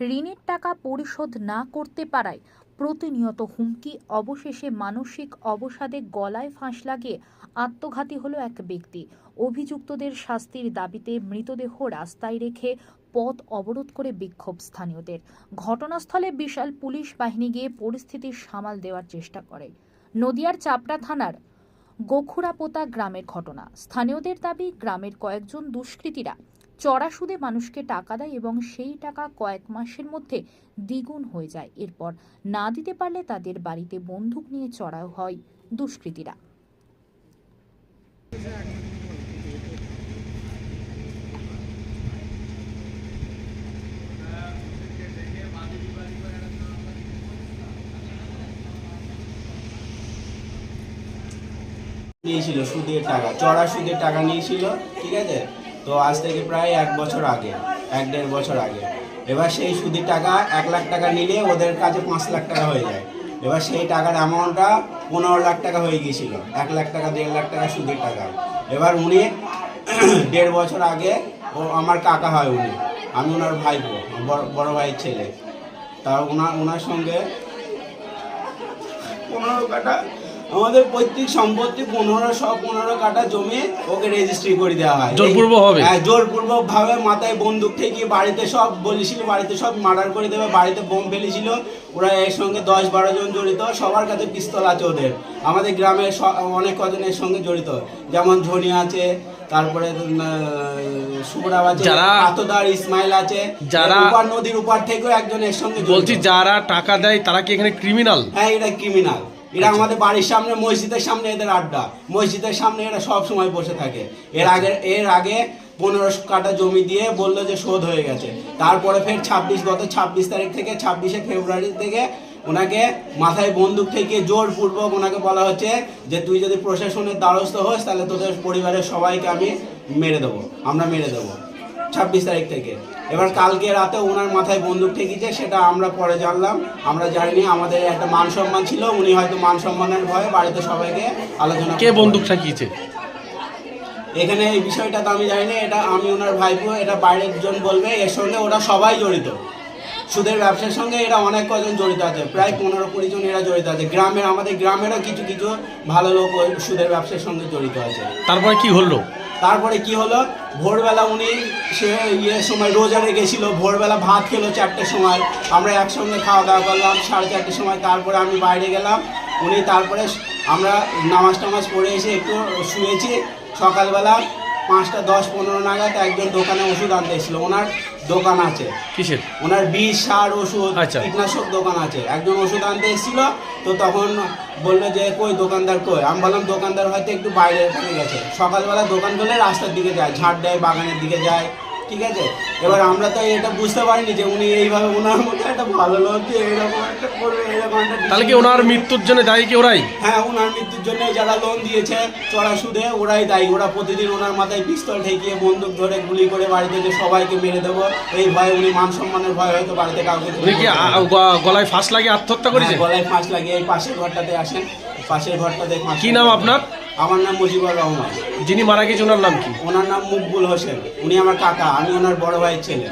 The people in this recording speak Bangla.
ঋণের টাকা পরিশোধ না করতে পারায় প্রতিনিয়ত হুমকি, অবশেষে মানসিক অবসাদে গলায় ফাঁস লাগিয়ে আত্মঘাতী হলো এক ব্যক্তি। অভিযুক্তদের শাস্তির দাবিতে মৃতদেহ রাস্তায় রেখে পথ অবরোধ করে বিক্ষোভ স্থানীয়দের। ঘটনাস্থলে বিশাল পুলিশ বাহিনী গিয়ে পরিস্থিতি সামাল দেওয়ার চেষ্টা করে। নদিয়ার চাপড়া থানার গোখুরাপোতা গ্রামের ঘটনা। স্থানীয়দের দাবি, গ্রামের কয়েকজন দুষ্কৃতীরা চড়া সুদে মানুষকে টাকা দেয় এবং সেই টাকা কয়েক মাসের মধ্যে দ্বিগুণ হয়ে যায়। এরপর না দিতে পারলে তাদের বাড়িতে বন্দুক নিয়ে চড়াও হয় দুষ্কৃতীরা। নিয়েছিল সুদের টাকা, চড়া সুদের টাকা নিয়েছিল, ঠিক আছে? তো আজ থেকে প্রায় এক বছর আগে, এক দেড় বছর আগে। এবার সেই সুদের টাকা এক লাখ টাকা নিলে ওদের কাছে পাঁচ লাখ টাকা হয়ে যায়। এবার সেই টাকার অ্যামাউন্টটা পনেরো লাখ টাকা হয়ে গিয়েছিল, এক লাখ টাকা, দেড় লাখ টাকা সুদের টাকা। এবার উনি দেড় বছর আগে ও আমার কাকা হয় উনি, আমি ওনার বড় বড় ভাইয়ের ছেলে। তা ওনার ওনার সঙ্গে পনেরো কাটা আমাদের পৈতৃক সম্পত্তি পনেরো সব পনেরো কাটা জমি ওকে রেজিস্ট্রি করে দেওয়া হয়। জোরপূর্বক হবে? হ্যাঁ জোরপূর্বক ভাবে মাথায় বন্দুক ঠেকিয়ে বাড়িতে সব বলেছিল বাড়িতে সব মার্ডার করে দেবে বাড়িতে বোম ফেলেছিল। ওরা এর সঙ্গে দশ বারো জন জড়িত সবার কাছে পিস্তল আছে ওদের। আমাদের গ্রামের স- অনেক কজনের সঙ্গে জড়িত। যেমন ধনী আছে তারপরে সুবরাব আছে যারা- আতদার ইসমাইল আছে যারা- নদীর উপার থেকেও একজন এর সঙ্গে। বলছি যারা টাকা দেয় তারা কি এখানে ক্রিমিনাল হ্যাঁ এটা ক্রিমিনাল এরা আমাদের বাড়ির সামনে মসজিদের সামনে এদের আড্ডা। মসজিদের সামনে এরা সব সময় বসে থাকে। এর আগে এর আগে পনেরো কাটা জমি দিয়ে বলল যে শোধ হয়ে গেছে। তারপরে ফের ছাব্বিশ গত ছাব্বিশ তারিখ থেকে ছাব্বিশে ফেব্রুয়ারি থেকে ওনাকে মাথায় বন্দুক থেকে জোরপূর্বক ওনাকে বলা হচ্ছে যে তুই যদি প্রশাসনের দ্বারস্থ হোস তাহলে তোদের পরিবারের সবাইকে আমি মেরে দেবো। আমরা মেরে দেবো। ছাব্বিশ তারিখ থেকে। এবার কালকে রাতে ওনার মাথায় বন্দুক ঠেকিয়েছে সেটা আমরা পরে জানলাম। আমরা জানিনি আমাদের একটা মান সম্মান ছিল উনি হয়তো মান সম্মানের ভয়ে বাড়িতে সবাইকে আলোচনা কে বন্দুক। ঠাকিয়েছে? এখানে এই বিষয়টা তো আমি জানি না এটা আমি ওনার ভাইপো এটা বাইরের জন বলবে এর সঙ্গে ওরা সবাই জড়িত। সুদের ব্যবসার সঙ্গে এরা অনেক কজন জড়িত আছে প্রায় পনেরো কুড়ি জন এরা জড়িত আছে। গ্রামের আমাদের গ্রামেরও কিছু কিছু ভালো লোক ওই সুদের ব্যবসার সঙ্গে জড়িত আছে। তারপরে কি হলো? তারপরে কি হলো? ভোরবেলা উনি সে ইয়ে সময় রোজা রেখেছিল ভোরবেলা ভাত খেলো চারটের সময়, আমরা একসঙ্গে খাওয়া দাওয়া করলাম, সাড়ে চারটের সময় তারপরে আমি বাইরে গেলাম, উনি তারপরে আমরা নামাজ টামাজ পড়ে এসে একটু শুয়েছি, সকালবেলা পাঁচটা দশ পনেরো নাগাদ একজন দোকানে ওষুধ আনতে এসেছিল। ওনার দোকান আছে। কিসের? ওনার বিষ সার ওষুধ আচ্ছা। কীটনাশক দোকান আছে। একজন ওষুধ আনতে এসেছিল তো তখন বলল যে কই দোকানদার কই? আমি বললাম দোকানদার হয়তো একটু বাইরে গেছে। সকালবেলা দোকান খুলে রাস্তার দিকে যায় ঝাড় দেয় বাগানের দিকে যায়। ঠিক আছে? এবার আমরা তো এটা বুঝতে পারিনি যে উনি এইভাবে ওনার মধ্যে একটা ভালো লোক যে এরকম একটা করবে এরকম একটা তাহলে কি ওনার মৃত্যুর জন্য দায়ী কি ওরাই? হ্যাঁ ওনার মৃত্যুর জন্য যারা লোন দিয়েছে চড়া সুদে ওরাই দায়ী। ওরা প্রতিদিন ওনার মাথায় পিস্তল ঠেকিয়ে বন্দুক ধরে গুলি করে বাড়িতে যে সবাইকে মেরে দেবো এই ভয়ে উনি মান সম্মানের ভয় হয়তো বাড়িতে কাউকে উনি কি গলায় ফাঁস লাগিয়ে আত্মহত্যা করেছে? হ্যাঁ, গলায় ফাঁস লাগিয়ে এই পাশের ঘরটাতে আসেন। পাশের ঘরটাতে ফাঁস কি নাম আপনার? আমার নাম মুজিবুর রহমান। যিনি মারা গেছে ওনার নাম কি? ওনার নাম মুকবুল হোসেন। উনি আমার কাকা আমি ওনার বড় ভাইয়ের ছেলে।